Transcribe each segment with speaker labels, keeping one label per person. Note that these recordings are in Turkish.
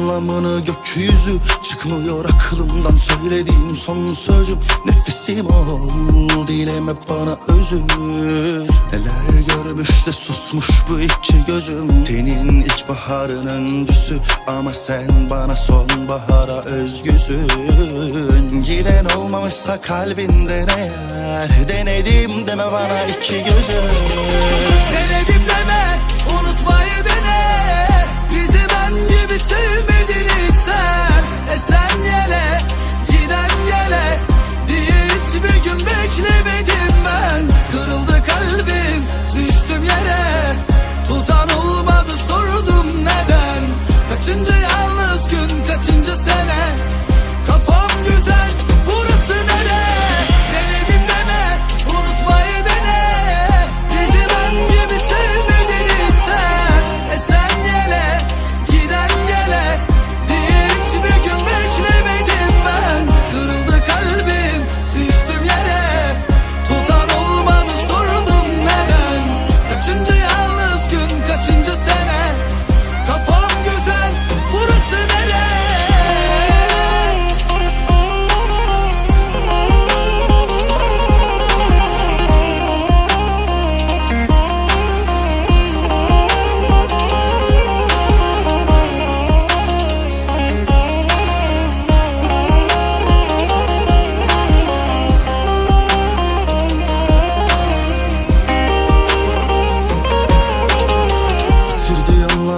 Speaker 1: anlamını gökyüzü Çıkmıyor aklımdan. Söylediğim son sözüm Nefesim ol dilim hep bana özür. Neler görmüş de susmuş bu iki gözüm. Tenin ilkbaharın öncüsü Ama sen bana sonbahara özgüsün. Giden olmamışsa kalbinden eğer Denedim deme bana iki gözüm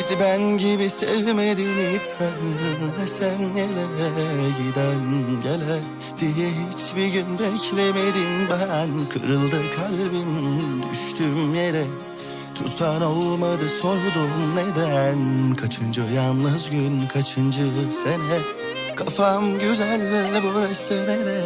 Speaker 1: Bizi ben gibi sevmedin hiç sen Ve sen yele giden gele Diye hiçbir gün beklemedim ben Kırıldı kalbim düştüm yere. Tutan olmadı sordum neden? Kaçıncı yalnız gün kaçıncı sene? Kafam güzel burası nere